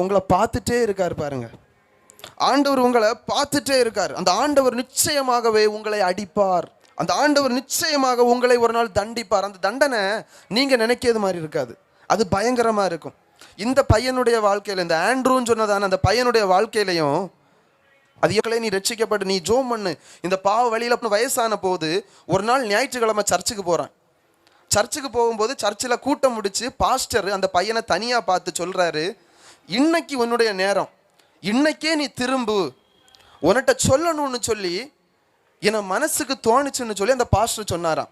உங்களை பார்த்துட்டே இருக்கார் பாருங்க. ஆண்டவர் உங்களை பார்த்துட்டே இருக்கார். அந்த ஆண்டவர் நிச்சயமாகவே உங்களை அடிப்பார். அந்த ஆண்டவர் நிச்சயமாக உங்களை ஒரு நாள் தண்டிப்பார். அந்த தண்டனை நீங்க நினைக்கிறது மாதிரி இருக்காது. அது பயங்கரமா இருக்கும். இந்த பையனுடைய வாழ்க்கையில இந்த ஆண்ட்ரூன்னு சொன்னதான அந்த பையனுடைய வாழ்க்கையிலையும் அது ஏற்கனவே நீ ரட்சிக்கப்பட்டு நீ ஜோம் பண்ணு. இந்த பாவ வழியில வயசான போது ஒரு நாள் ஞாயிற்றுக்கிழமை சர்ச்சுக்கு போகிறான் சர்ச்சுக்கு போகும்போது சர்ச்சில் கூட்டம் முடிச்சு பாஸ்டர் அந்த பையனை தனியாக பார்த்து சொல்கிறாரு இன்னைக்கு உன்னுடைய நேரம். இன்னைக்கே நீ திரும்பு. உன்கிட்ட சொல்லணும்னு சொல்லி என மனசுக்கு தோணுச்சுன்னு சொல்லி அந்த பாஸ்டர் சொன்னாராம்.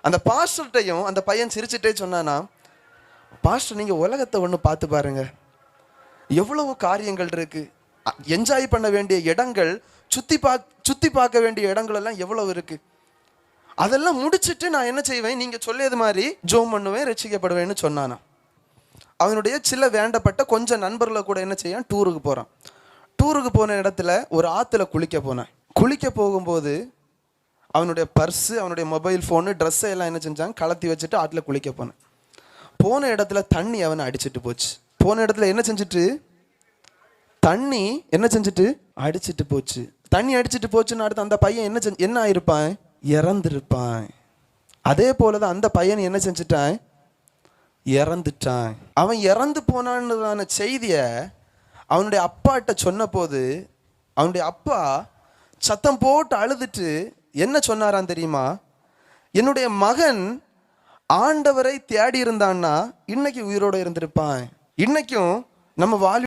அந்த பாஸ்டர்கிட்டையும் அந்த பையன் சிரிச்சுட்டே சொன்னானா பாஸ்டர் நீங்கள் உலகத்தை ஒன்று பார்த்து பாருங்க. எவ்வளவு காரியங்கள் இருக்கு. என்ஜாய் பண்ண வேண்டிய இடங்கள் சுற்றி பா சுற்றி பார்க்க வேண்டிய இடங்கள் எல்லாம் எவ்வளவு இருக்கு. அதெல்லாம் முடிச்சுட்டு நான் என்ன செய்வேன்? நீங்கள் சொல்லியது மாதிரி ஜோம் பண்ணுவேன் ரசிக்கப்படுவேன்னு சொன்னானா அவனுடைய சில வேண்டப்பட்ட கொஞ்சம் நண்பர்களை கூட என்ன செய்யான் டூருக்கு போகிறான் டூருக்கு போன இடத்துல ஒரு ஆற்றுல குளிக்க போனேன். குளிக்க போகும்போது அவனுடைய பர்ஸு அவனுடைய மொபைல் ஃபோனு ட்ரெஸ்ஸை எல்லாம் என்ன செஞ்சாங்க கலத்தி வச்சுட்டு ஆற்றுல குளிக்க போனேன். போன இடத்துல தண்ணி அவனை அடிச்சிட்டு போச்சு. போன இடத்துல என்ன செஞ்சுட்டு? தண்ணி என்ன செஞ்சுட்டு? அடிச்சிட்டு போச்சு. தண்ணி அடிச்சிட்டு போச்சுன்னு அடுத்து அந்த பையன் என்ன செஞ்சு என்ன ஆயிருப்பான்? இறந்துருப்பான். அதே போலதான் அந்த பையன் என்ன செஞ்சுட்டான்? இறந்துட்டான். அவன் இறந்து போனான்றதான செய்தியை அவனுடைய அப்பாட்ட சொன்னபோது அவனுடைய அப்பா சத்தம் போட்டு அழுதுட்டு என்ன சொன்னாராம் தெரியுமா? என்னுடைய மகன் ஆண்டவரை தேடி இருந்தான்னா இன்னைக்கு உயிரோட இருந்திருப்பான். இன்னைக்கும் நம்ம வாழ்